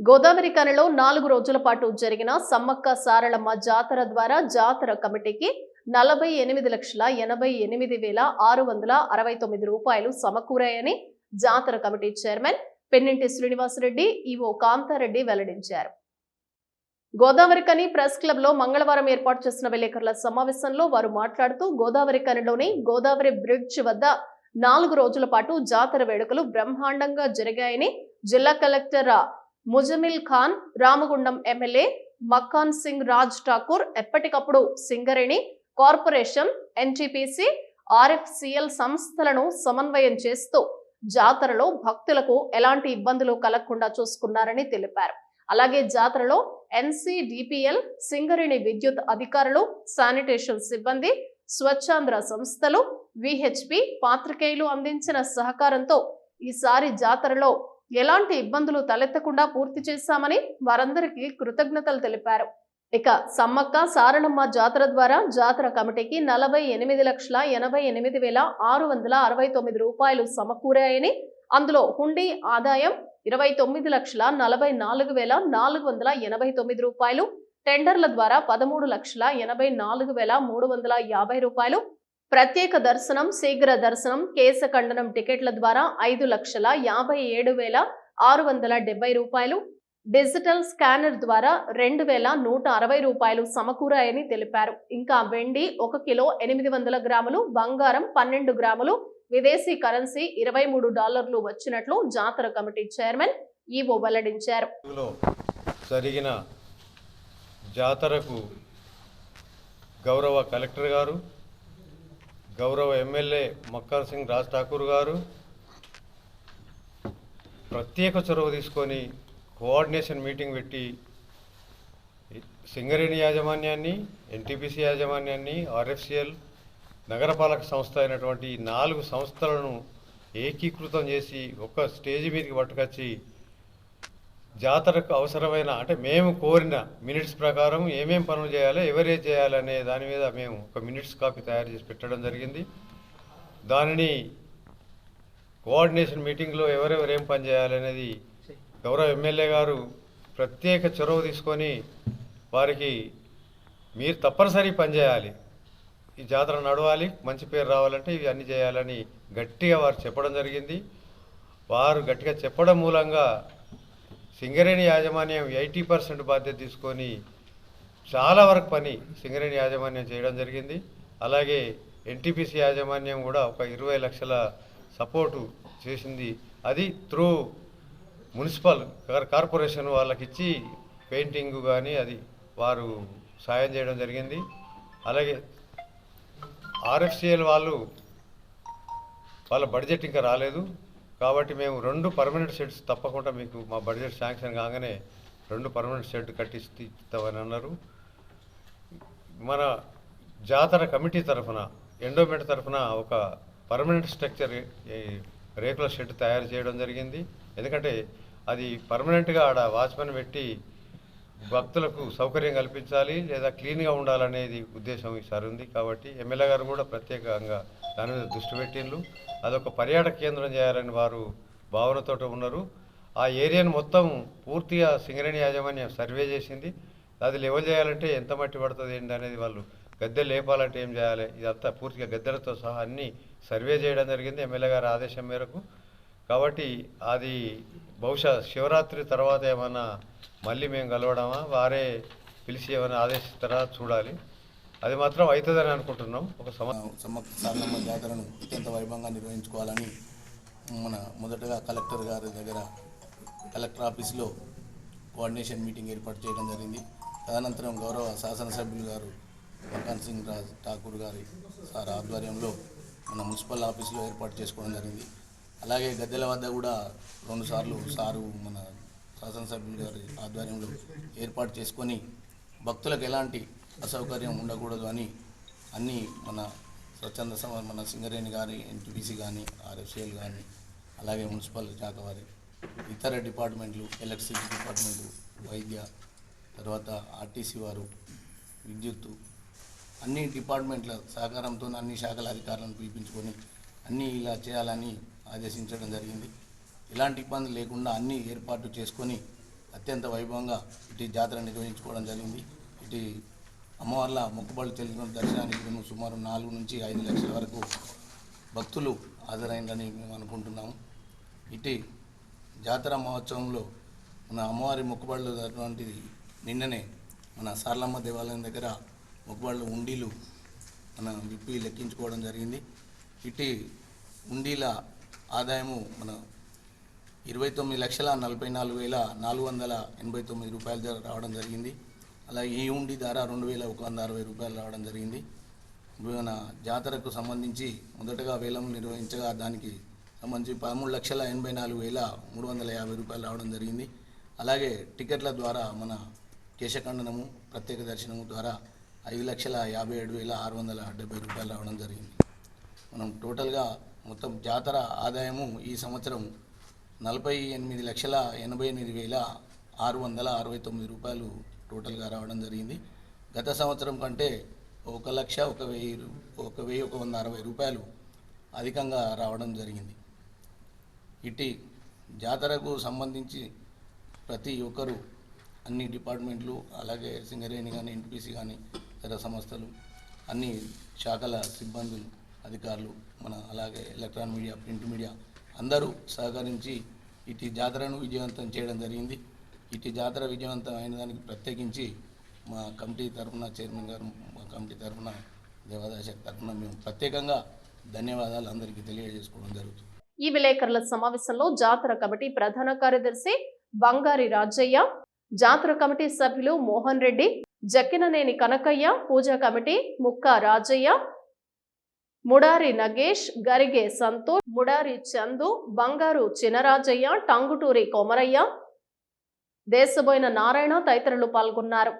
గోదావరి కనిలో నాలుగు రోజుల పాటు జరిగిన సమ్మక్క సారళమ్మ జాతర ద్వారా జాతర కమిటీకి నలభై ఎనిమిది లక్షల ఎనభై ఎనిమిది వేల ఆరు వందల అరవై తొమ్మిది రూపాయలు సమకూరాయని జాతర committee chairman Penninti Srinivasa Reddy EO Kantha Reddy వెల్లడించారు. గోదావరి కని ప్రెస్ క్లబ్లో మంగళవారం ఏర్పాటు చేసిన విలేకరుల సమావేశంలో వారు మాట్లాడుతూ గోదావరి కనిలోని గోదావరి బ్రిడ్జ్ వద్ద నాలుగు రోజుల పాటు జాతర వేడుకలు బ్రహ్మాండంగా జరిగాయని జిల్లా కలెక్టర్ ముజమిల్ ఖాన్ రామగుండం ఎమ్మెల్యే మక్కాన్ సింగ్ రాజ్ ఠాకూర్ ఎప్పటికప్పుడు సింగరేణి కార్పొరేషన్ ఎన్టీపీసీ ఆర్ఎఫ్సిఎల్ సంస్థలను సమన్వయం చేస్తూ జాతరలో భక్తులకు ఎలాంటి ఇబ్బందులు కలగకుండా చూసుకున్నారని తెలిపారు. అలాగే జాతరలో ఎన్సీడిపిఎల్ సింగరేణి విద్యుత్ అధికారులు శానిటేషన్ సిబ్బంది స్వచ్ఛాంధ్ర సంస్థలు విహెచ్పి పాత్రికేయులు అందించిన సహకారంతో ఈసారి జాతరలో ఎలాంటి ఇబ్బందులు తలెత్తకుండా పూర్తి చేశామని వారందరికీ కృతజ్ఞతలు తెలిపారు. ఇక సమ్మక్క సారణమ్మ జాతర ద్వారా జాతర కమిటీకి నలభై ఎనిమిది లక్షల ఎనభై ఎనిమిది వేల ఆరు వందల అరవై తొమ్మిది రూపాయలు సమకూరాయని అందులో హుండీ ఆదాయం ఇరవై తొమ్మిది లక్షల నలభై నాలుగు వేల నాలుగు వందల ఎనభై తొమ్మిది రూపాయలు టెండర్ల ద్వారా పదమూడు లక్షల ఎనభై నాలుగు వేల మూడు వందల యాభై రూపాయలు ప్రత్యేక దర్శనం శీఘ్ర దర్శనం కేశ ఖండనం టికెట్ల ద్వారా ఐదు లక్షల యాభై ఏడు వేల ఆరు వందల డెబ్బై రూపాయలు డిజిటల్ స్కానర్ ద్వారా రెండు వేల నూట అరవై రూపాయలు సమకూరాయని తెలిపారు. ఇంకా వెండి ఒక కిలో ఎనిమిది వందల గ్రాములు బంగారం పన్నెండు గ్రాములు విదేశీ కరెన్సీ ఇరవై మూడు డాలర్లు వచ్చినట్లు జాతర కమిటీ చైర్మన్ ఈవో వెల్లడించారు. జరిగిన జాతరకు గౌరవ కలెక్టర్ గారు గౌరవ ఎమ్మెల్యే మక్కర్ సింగ్ రాజ్ ఠాకూర్ గారు ప్రత్యేక చొరవ తీసుకొని కోఆర్డినేషన్ మీటింగ్ పెట్టి సింగరేణి యాజమాన్యాన్ని ఎన్టీపీసీ యాజమాన్యాన్ని ఆర్ఎఫ్సిఎల్ నగరపాలక సంస్థ అయినటువంటి నాలుగు సంస్థలను ఏకీకృతం చేసి ఒక స్టేజ్ మీదకి పట్టుకొచ్చి జాతరకు అవసరమైన అంటే మేము కోరిన మినిట్స్ ప్రకారం ఏమేం పనులు చేయాలి ఎవరే చేయాలనే దాని మీద మేము ఒక మినిట్స్ కాపీ తయారు చేసి పెట్టడం జరిగింది. దానిని కోఆర్డినేషన్ మీటింగ్లో ఎవరెవరు ఏం పని చేయాలనేది గౌరవ ఎమ్మెల్యే గారు ప్రత్యేక చొరవ తీసుకొని వారికి మీరు తప్పనిసరి పని చేయాలి. ఈ జాతర నడవాలి మంచి పేరు రావాలంటే ఇవి అన్నీ చేయాలని గట్టిగా వారు చెప్పడం జరిగింది. వారు గట్టిగా చెప్పడం మూలంగా సింగరేణి యాజమాన్యం ఎయిటీ పర్సెంట్ బాధ్యత తీసుకొని చాలా వరకు పని సింగరేణి యాజమాన్యం చేయడం జరిగింది. అలాగే ఎన్టీపీసీ యాజమాన్యం కూడా ఒక ఇరవై లక్షల సపోర్టు చేసింది. అది త్రూ మున్సిపల్ కార్పొరేషన్ వాళ్ళకి ఇచ్చి పెయింటింగ్ కానీ అది వారు సాయం చేయడం జరిగింది. అలాగే ఆర్ఎఫ్సిఎల్ వాళ్ళు వాళ్ళ బడ్జెట్ ఇంకా రాలేదు. కాబట్టి మేము రెండు పర్మనెంట్ షెడ్స్ తప్పకుండా మీకు మా బడ్జెట్ శాంక్షన్ కాగానే రెండు పర్మనెంట్ షెడ్ కట్టిస్తే ఇస్తామని అన్నారు. మన జాతర కమిటీ తరఫున ఎండోమెంట్ తరఫున ఒక పర్మనెంట్ స్ట్రక్చర్ రేకుల షెడ్ తయారు చేయడం జరిగింది. ఎందుకంటే అది పర్మనెంట్గా ఆడ వాచ్మెన్ పెట్టి భక్తులకు సౌకర్యం కల్పించాలి లేదా క్లీన్గా ఉండాలనేది ఉద్దేశం ఈసారి ఉంది. కాబట్టి ఎమ్మెల్యే గారు కూడా ప్రత్యేకంగా దాని మీద దృష్టి పెట్టిండ్రు. అదొక పర్యాటక కేంద్రం చేయాలని వారు భావనతో ఉన్నారు. ఆ ఏరియాను మొత్తం పూర్తిగా సింగరేణి యాజమాన్యం సర్వే చేసింది. అది లెవెల్ చేయాలంటే ఎంత మట్టి పడుతుంది ఏంటి అనేది వాళ్ళు గద్దెలు లేపాలంటే ఏం చేయాలి? ఇదంతా పూర్తిగా గద్దెలతో సహా అన్ని సర్వే చేయడం జరిగింది. ఎమ్మెల్యే గారి ఆదేశం మేరకు కాబట్టి అది బహుశా శివరాత్రి తర్వాత ఏమైనా మళ్ళీ మేము కలవడమా? వారే పిలిచి ఏమైనా ఆదేశిస్తారా? చూడాలి. అది మాత్రం అవుతుందని అనుకుంటున్నాం. ఒక సంవత్సరం సమ్మక్క జాతరను అత్యంత వైభవంగా నిర్వహించుకోవాలని మన మొదటగా కలెక్టర్ గారి దగ్గర కలెక్టర్ ఆఫీస్లో కోఆర్డినేషన్ మీటింగ్ ఏర్పాటు చేయడం జరిగింది. తదనంతరం గౌరవ శాసనసభ్యులు గారు మకాన్ సింగ్ రాజ్ ఠాకూర్ గారి సార్ ఆధ్వర్యంలో మన మున్సిపల్ ఆఫీస్లో ఏర్పాటు చేసుకోవడం జరిగింది. అలాగే గద్దెల వద్ద కూడా రెండుసార్లు సారు మన శాసనసభ్యులు గారి ఆధ్వర్యంలో ఏర్పాటు చేసుకొని భక్తులకు ఎలాంటి అసౌకర్యం ఉండకూడదు అని అన్నీ మన స్వచ్ఛంద మన సింగరేణి కానీ ఎన్టీపీసీ కానీ ఆర్ఎఫ్సిఎల్ కానీ అలాగే మున్సిపల్ శాఖ వారి ఇతర డిపార్ట్మెంట్లు ఎలక్ట్రిసిటీ డిపార్ట్మెంట్లు వైద్య తర్వాత ఆర్టీసీ వారు విద్యుత్తు అన్ని డిపార్ట్మెంట్ల సహకారంతో అన్ని శాఖల అధికారులను పిలిపించుకొని అన్నీ ఇలా చేయాలని ఆదేశించడం జరిగింది. ఎలాంటి ఇబ్బంది లేకుండా అన్ని ఏర్పాటు చేసుకొని అత్యంత వైభవంగా ఇటు జాతర నిర్వహించుకోవడం జరిగింది. ఇటు అమ్మవార్ల మొక్కుబళ్ళు తెలిసిన దర్శనానికి మేము సుమారు నాలుగు నుంచి ఐదు లక్షల వరకు భక్తులు హాజరైందని మేము అనుకుంటున్నాము. ఇటు జాతర మహోత్సవంలో మన అమ్మవారి మొక్కుబళ్ళు అటువంటిది నిన్ననే మన సార్లమ్మ దేవాలయం దగ్గర మొక్కుబడులు ఉండీలు మన విప్పి లెక్కించుకోవడం జరిగింది. ఇటు ఉండీల ఆదాయము మన ఇరవై తొమ్మిది లక్షల నలభై నాలుగు వేల నాలుగు వందల ఎనభై తొమ్మిది రూపాయలు రావడం జరిగింది. అలాగే ఈ ఉండి ధర రెండు వేల ఒక వంద అరవై రూపాయలు రావడం జరిగింది. మన జాతరకు సంబంధించి మొదటగా వేలం నిర్వహించగా దానికి సంబంధించి పదమూడు లక్షల ఎనభై నాలుగు వేల మూడు వందల యాభై రూపాయలు రావడం జరిగింది. అలాగే టికెట్ల ద్వారా మన కేశఖండనము ప్రత్యేక దర్శనము ద్వారా ఐదు లక్షల యాభై ఏడు వేల ఆరు వందల డెబ్బై రూపాయలు రావడం జరిగింది. మనం టోటల్గా మొత్తం జాతర ఆదాయము ఈ సంవత్సరం నలభై ఎనిమిది లక్షల ఎనభై ఎనిమిది వేల ఆరు వందల అరవై తొమ్మిది రూపాయలు టోటల్గా రావడం జరిగింది. గత సంవత్సరం కంటే ఒక లక్ష ఒక వెయ్యి ఒక వెయ్యి ఒక వంద అరవై రూపాయలు అధికంగా రావడం జరిగింది. ఇటు జాతరకు సంబంధించి ప్రతి ఒక్కరూ అన్ని డిపార్ట్మెంట్లు అలాగే సింగరేణి కానీ ఎన్టీపీసీ కానీ ఇతర సంస్థలు అన్ని శాఖల సిబ్బందులు అధికారులు మన అలాగే ఎలక్ట్రానిక్ మీడియా ప్రింట్ మీడియా అందరూ సహకరించి ఇటు జాతరను విజయవంతం చేయడం జరిగింది. ఇటు జాతర విజయవంతం అయిన దానికి ప్రత్యేకించి మా కమిటీ తరఫున చైర్మన్ గారు మా కమిటీ తరఫున దేవాదాయ శాఖ తరఫున మేము ప్రత్యేకంగా ధన్యవాదాలు అందరికీ తెలియజేసుకోవడం జరుగుతుంది. ఈ విలేకరుల సమావేశంలో జాతర కమిటీ ప్రధాన కార్యదర్శి బంగారి రాజయ్య జాతర కమిటీ సభ్యులు మోహన్ రెడ్డి జక్కిననేని కనకయ్య పూజా కమిటీ ముక్క రాజయ్య ముడారి నగేష్ గరిగే సంతోష్ ముడారి చందు బంగారు చినరాజయ్య టంగుటూరి కొమరయ్య దేశబోయిన నారాయణ తదితరులు పాల్గొన్నారు.